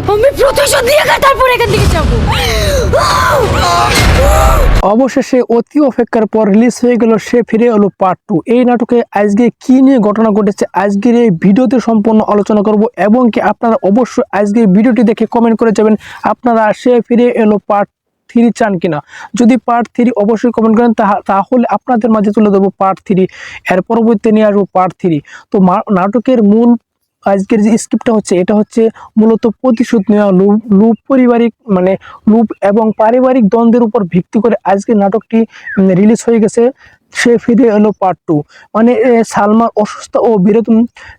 আমি প্রতিশোধ নিয়ে তারপর এখান থেকে অবশেষে অতি অপেক্ষার পর রিলিজ হয়ে গেল সে ফিরে এলো পার্ট টু এই নাটকে আজকে কি নিয়ে ঘটনা ঘটেছে, আজকের এই ভিডিওতে সম্পূর্ণ আলোচনা করব এবং কি আপনারা অবশ্যই আজকের ভিডিওটি দেখে কমেন্ট করে যাবেন, আপনারা সে ফিরে এলো পার্ট থ্রি চান কিনা। যদি পার্ট থ্রি অবশ্যই কমেন্ট করেন, তাহা- তাহলে আপনাদের মাঝে তুলে দেবো পার্ট থ্রি এর পরবর্তীতে নিয়ে আসব পার্ট থ্রি তো নাটকের মূল আজকের যে স্ক্রিপ্টটা হচ্ছে, এটা হচ্ছে মূলত প্রতিশোধ নেওয়া লুপ লুপ পারিবারিক মানে লুপ এবং পারিবারিক দ্বন্দ্বের উপর ভিত্তি করে আজকের নাটকটি রিলিজ হয়ে গেছে। সে ফিরে এলো পার্ট টু মানে সালমার অসুস্থ ও বিরোধ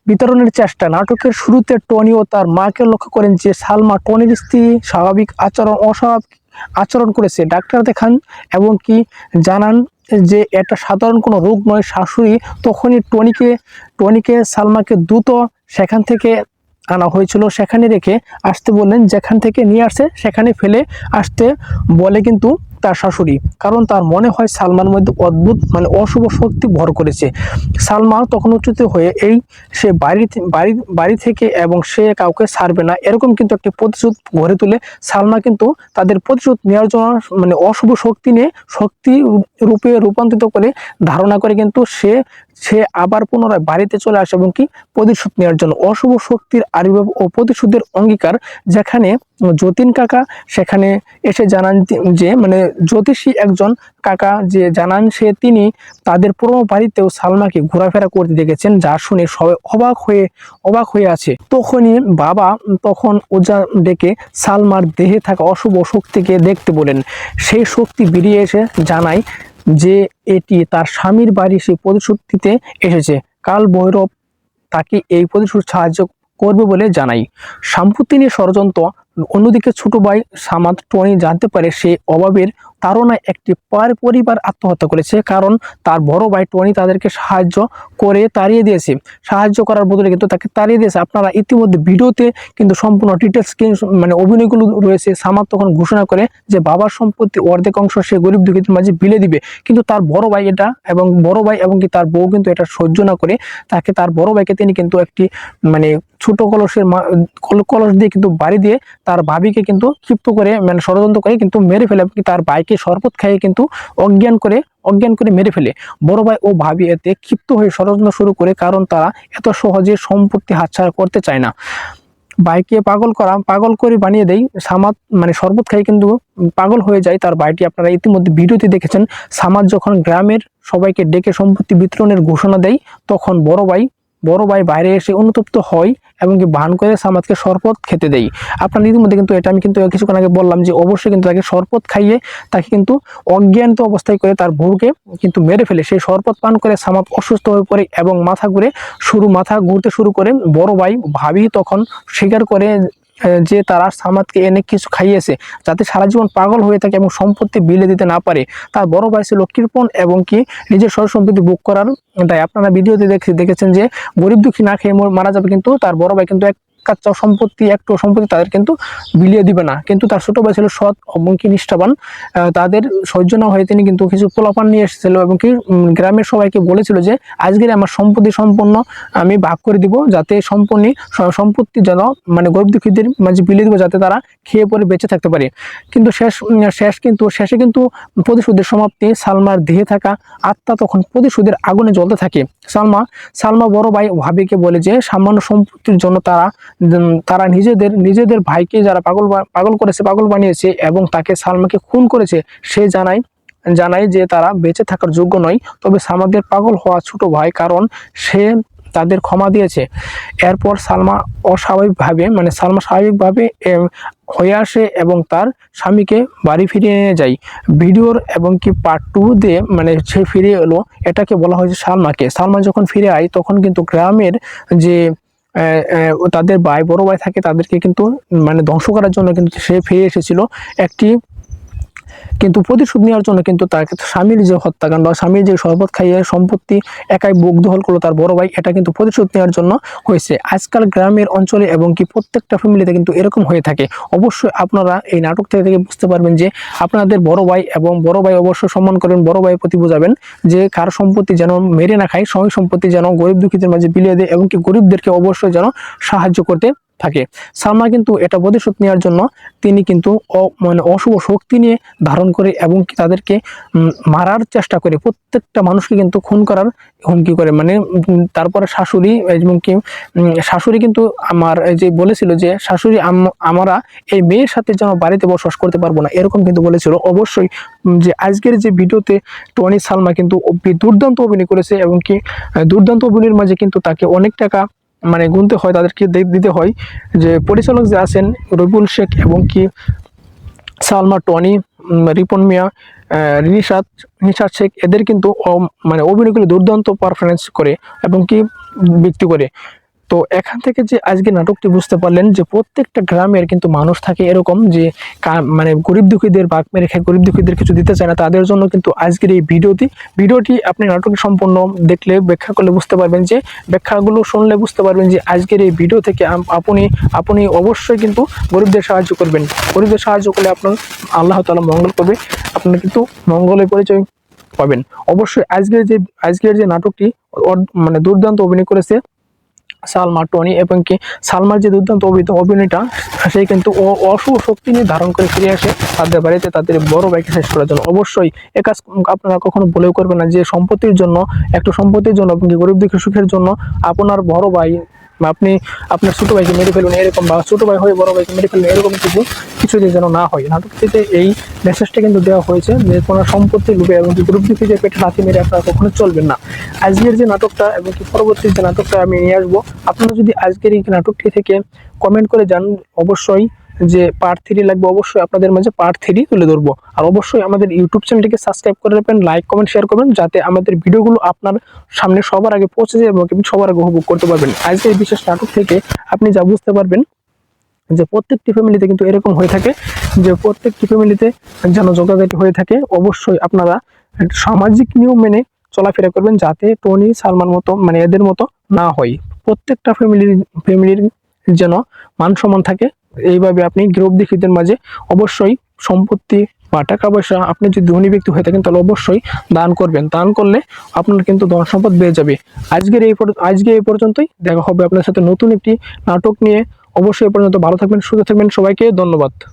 বিতরণের চেষ্টা। নাটকের শুরুতে টনি ও তার মাকে লক্ষ্য করেন যে সালমা টনির স্ত্রী স্বাভাবিক আচরণ, অস্বাভাবিক আচরণ করেছে। ডাক্তার দেখান এবং কি জানান যে এটা সাধারণ কোনো রোগ নয়, শাশুড়ি তখনই টনিকে টনিকে, সালমাকে দ্রুত সেখান থেকে আনা হয়েছিল। সেখানে রেখে আসতে বললেন, যেখান থেকে নিয়ে আসে সেখানে ফেলে আসতে বলে কিন্তু তার শাশুড়ি, কারণ তার মনে হয় সালমার মধ্যে অদ্ভুত মানে অশুভ শক্তি ভর করেছে। সালমা তখন উচ্চিত হয়ে এই সে বাড়ি বাড়ি বাড়ি থেকে এবং সে কাউকে ছাড়বে না, এরকম কিন্তু একটি প্রতিশোধ গড়ে তুলে। সালমা কিন্তু তাদের প্রতিশোধ নেওয়ার জন্য মানে অশুভ শক্তি নিয়ে শক্তি রূপে রূপান্তরিত করে ধারণা করে কিন্তু সে সে আবার পুনরায় বাড়িতে চলে আসে এবং কি প্রতিশোধ নেওয়ার জন্য। অশুভ শক্তির আবির্ভাব ও প্রতিশোধের অঙ্গীকার যেখানে যতীন কাকা সেখানে এসে জানান যে- মানে জ্যোতিষী একজন কাকা যে জানান সে তিনি তাদের পুরনো বাড়িতেও সালমাকে ঘোরাফেরা করতে দেখেছেন, যা শুনে সবাই অবাক হয়ে অবাক হয়ে আছে। তখনই বাবা তখন ওজা ডেকে সালমার দেহে থাকা অশুভ শক্তিকে দেখতে বলেন। সেই শক্তি বেরিয়ে এসে জানায় যে এটি তার স্বামীর বাড়ি সেই প্রতিশোধ দিতে এসেছে। কাল ভৈরব তাকে এই প্রতিশোধ সাহায্য করবে বলে জানাই সাম্প্রতি নিয়ে ষড়যন্ত্র অন্যদিকে ছোট ভাই সামাদ টনি জানতে পারে সে অভাবের তাড়নায় একটি পার পরিবার আত্মহত্যা করেছে, কারণ তার বড় ভাই টনি তাদেরকে সাহায্য করে তাড়িয়ে দিয়েছে। সাহায্য করার বদলে কিন্তু তাকে তাড়িয়ে দিয়েছে। আপনারা ইতিমধ্যে ভিডিওতে কিন্তু সম্পূর্ণ ডিটেলস মানে অভিনয়গুলো রয়েছে। সামাদ তখন ঘোষণা করে যে বাবার সম্পত্তি অর্ধেক অংশ সে গরিব দুঃখীদের মাঝে বিলে দিবে। কিন্তু তার বড় ভাই এটা এবং বড় ভাই এবং কি তার বউ কিন্তু এটা সহ্য না করে। তাকে তার বড় ভাইকে তিনি কিন্তু একটি মানে ছোট কলসের কলস দিয়ে কিন্তু বাড়ি দিয়ে তার ভাবিকে কিন্তু ক্ষিপ্ত করে মানে ষড়যন্ত্র করে কিন্তু মেরে ফেলে এবং তার ভাইকে শরবত খাইয়ে কিন্তু অজ্ঞান করে অজ্ঞান করে মেরে ফেলে। বড় ভাই ও ভাবি এতে ক্ষিপ্ত হয়ে ষড়যন্ত্র শুরু করে কারণ তারা এত সহজে সম্পত্তি হাতছাড়া করতে চায় না। বাইকে পাগল করা, পাগল করে বানিয়ে দেয়, সামাদ মানে শরবত খাই কিন্তু পাগল হয়ে যায়। তার বাড়িটি আপনারা ইতিমধ্যে ভিডিওতে দেখেছেন, সামাদ যখন গ্রামের সবাইকে ডেকে সম্পত্তি বিতরণের ঘোষণা দেয়, তখন বড় ভাই বড় ভাই বাইরে এসে অনুতপ্ত হয় এবং কি বান করে সামাদকে শরবত খেতে দেয় আপনার ইতিমধ্যে কিন্তু এটা আমি কিন্তু কিছুক্ষণ আগে বললাম যে অবশ্যই কিন্তু তাকে শরবত খাইয়ে তাকে কিন্তু অজ্ঞান্ত অবস্থায় করে তার বউকে কিন্তু মেরে ফেলে। সেই শরবত পান করে সামাদ অসুস্থ হয়ে পড়ে এবং মাথা ঘুরে শুরু, মাথা ঘুরতে শুরু করে বড় ভাই ভাবি তখন স্বীকার করে যে তারা সামাদকে এনে কিছু খাইয়েছে যাতে সারা জীবন পাগল হয়ে থাকে এবং সম্পত্তি বিলে দিতে না পারে। তার বড় ভাই ছিল কৃপণ এবং কি নিজের সর সম্পত্তি বুক করার তাই আপনারা ভিডিওতে দেখে দেখেছেন যে গরিব দুঃখী না খেয়ে মারা যাবে কিন্তু তার বড় ভাই কিন্তু এক কাচ্চা সম্পত্তি, একটু সম্পত্তি তাদের কিন্তু বিলিয়ে দিবে না। কিন্তু তার ছোট ভাই ছিল সৎ এবং কি নিষ্ঠাবান তাদের সহ্য না হয়ে তিনি কিন্তু কিছু পোলাপান নিয়ে এসেছিল এবং কি গ্রামের সবাইকে বলেছিল যে আজকের আমার সম্পত্তি সম্পন্ন আমি ভাগ করে দিব, যাতে সম্পূর্ণ সম্পত্তি যেন মানে গরিব দুঃখীদের মাঝে বিলিয়ে দিব, যাতে তারা খেয়ে পরে বেঁচে থাকতে পারে। কিন্তু শেষ শেষ কিন্তু, শেষে কিন্তু প্রতিশোধের সমাপ্তি সালমার দেহে থাকা আত্মা তখন প্রতিশোধের আগুনে জ্বলতে থাকে। সালমা সালমা বড় ভাই ভাবিকে বলে যে, সামান্য সম্পত্তির জন্য তারা তারা নিজেদের নিজেদের ভাইকে যারা পাগল পাগল করেছে, পাগল বানিয়েছে এবং তাকে সালমাকে খুন করেছে, সে জানায় জানায় যে তারা বেঁচে থাকার যোগ্য নয়। তবে সামাদের পাগল হওয়া ছোট ভাই, কারণ সে তাদের ক্ষমা দিয়েছে। এরপর সালমা অস্বাভাবিকভাবে মানে সালমা স্বাভাবিকভাবে হয়ে আসে এবং তার স্বামীকে বাড়ি ফিরিয়ে নিয়ে যায়। ভিডিওর এবং কি পার্ট টু দিয়ে মানে সে ফিরে এলো, এটাকে বলা হয়েছে সালমাকে। সালমা যখন ফিরে আয়, তখন কিন্তু গ্রামের যে তাদের ভাই, বড় ভাই থাকে তাদেরকে কিন্তু মানে ধ্বংস করার জন্য কিন্তু সে ফিরে এসেছিল একটি কিন্তু প্রতিশোধ নেওয়ার জন্য কিন্তু তার স্বামীর যে হত্যাকাণ্ড, স্বামীর যে শরবত খাইয়ে সম্পত্তি একাই বুক দখল করল তার বড় ভাই, এটা কিন্তু প্রতিশোধ নেওয়ার জন্য হয়েছে। আজকাল গ্রামের অঞ্চলে এবং কি প্রত্যেকটা ফ্যামিলিতে কিন্তু এরকম হয়ে থাকে। অবশ্যই আপনারা এই নাটক থেকে থেকে বুঝতে পারবেন যে আপনাদের বড় ভাই এবং বড় ভাই অবশ্যই সম্মান করবেন বড় ভাই প্রতি বোঝাবেন যে কার সম্পত্তি যেন মেরে না খায় সঙ্গে সম্পত্তি যেন গরিব দুঃখীদের মাঝে বিলিয়ে দেয় এবং কি গরিবদেরকে অবশ্যই যেন সাহায্য করতে থাকে। সালমা কিন্তু এটা প্রতিশোধ নেওয়ার জন্য তিনি কিন্তু মানে অশুভ শক্তি নিয়ে ধারণ করে এবং তাদেরকে মারার চেষ্টা করে। প্রত্যেকটা মানুষকে কিন্তু খুন করার হুমকি করে। মানে তারপরে শাশুড়ি এবং কি শাশুড়ি কিন্তু আমার এই যে বলেছিল যে, শাশুড়ি, আম- আমরা এই মেয়ের সাথে যেন বাড়িতে বসবাস করতে পারব না। এরকম কিন্তু বলেছিল। অবশ্যই যে আজকের যে ভিডিওতে টনি সালমা কিন্তু দুর্দান্ত অভিনয় করেছে এবং কি দুর্দান্ত অভিনয়ের মাঝে কিন্তু তাকে অনেক টাকা মানে গুনতে হয়, তাদেরকে দিতে হয় যে পরিচালক যে আছেন রবিউল শেখ এবং কি সালমা টনি রিপন মিয়া নিশাদ নিশাদ শেখ, এদের কিন্তু মানে অভিনয়গুলো দুর্দান্ত পারফরমেন্স করে এবং কি ব্যক্তি করে। তো এখান থেকে যে আজকে নাটকটি বুঝতে পারলেন যে প্রত্যেকটা গ্রামের কিন্তু মানুষ থাকে এরকম যে মানে গরিব দুঃখীদের বাঘ মেরে খেয়ে, গরিব দুঃখীদের কিছু দিতে চায় না, তাদের জন্য কিন্তু আজকের এই ভিডিওটি ভিডিওটি আপনি নাটক সম্পূর্ণ দেখলে, ব্যাখ্যা করলে বুঝতে পারবেন যে, ব্যাখ্যাগুলো শুনলে বুঝতে পারবেন যে আজকের এই ভিডিও থেকে আপনি আপনি অবশ্যই কিন্তু গরিবদের সাহায্য করবেন। গরিবদের সাহায্য করলে আপনার আল্লাহ তালা মঙ্গল করবে, আপনার কিন্তু মঙ্গলের পরিচয় পাবেন। অবশ্যই আজকের যে আজকের যে নাটকটি মানে দুর্দান্ত অভিনয় করেছে সালমা, টনি এবং কি সালমার যে দুর্দান্ত অভিনয় অভিনয়টা সেই কিন্তু অশুভ শক্তি নিয়ে ধারণ করে ফিরে আসে তাদের বাড়িতে তাদের বড় ভাইকে শেষ করার জন্য। অবশ্যই এ কাজ আপনারা কখনো বলেও করবেন না যে সম্পত্তির জন্য, একটু সম্পত্তির জন্য আপনি গরিব দুঃখী সুখের জন্য আপনার বড় ভাই বা আপনি আপনার ছোটো ভাইকে মেরে ফেলুন এরকম বা ছোটো ভাই হয়ে বড় ভাইকে মেরে ফেলুন এরকম কিছু কিছুতে যেন না হয়। নাটকটিতে এই মেসেজটা কিন্তু দেওয়া হয়েছে যে কোনো সম্পত্তি লুবে এবং কি গ্রুপ যে পেটে লাথি মেরে আপনারা কখনো চলবেন না। আজকের যে নাটকটা এবং কি পরবর্তী যে নাটকটা আমি নিয়ে আসব, আপনারা যদি আজকের এই নাটকটি থেকে কমেন্ট করে জান অবশ্যই যে পার্ট থ্রি লাগবে, অবশ্যই আপনাদের মাঝে পার্ট থ্রি তুলে ধরবো। আর অবশ্যই আমাদের ইউটিউব চ্যানেলটিকে সাবস্ক্রাইব করে রাখবেন লাইক কমেন্ট শেয়ার করবেন, যাতে আমাদের ভিডিওগুলো আপনার সামনে সবার আগে পৌঁছে যায় এবং সবার আগে উপভোগ করতে পারবেন। আজকের এই বিশেষ নাটক থেকে আপনি যা বুঝতে পারবেন যে প্রত্যেকটি ফ্যামিলিতে কিন্তু এরকম হয়ে থাকে, যে প্রত্যেকটি ফ্যামিলিতে যেন যোগাযোগ হয়ে থাকে, অবশ্যই আপনারা সামাজিক নিয়ম মেনে চলাফেরা করবেন যাতে টনি, সালমান মতো মানে এদের মতো না হয়। প্রত্যেকটা ফ্যামিলির ফ্যামিলির যেন মান সম্মান থাকে এইভাবে আপনি গৃহ দেখিদের মাঝে অবশ্যই সম্পত্তি বা টাকা পয়সা আপনি যদি ধনী ব্যক্তি হয়ে থাকেন, তাহলে অবশ্যই দান করবেন। দান করলে আপনার কিন্তু ধন সম্পদ বেড়ে যাবে। আজকের এই আজকে এই পর্যন্তই। দেখা হবে আপনার সাথে নতুন একটি নাটক নিয়ে। অবশ্যই এ পর্যন্ত ভালো থাকবেন, সুস্থ থাকবেন। সবাইকে ধন্যবাদ।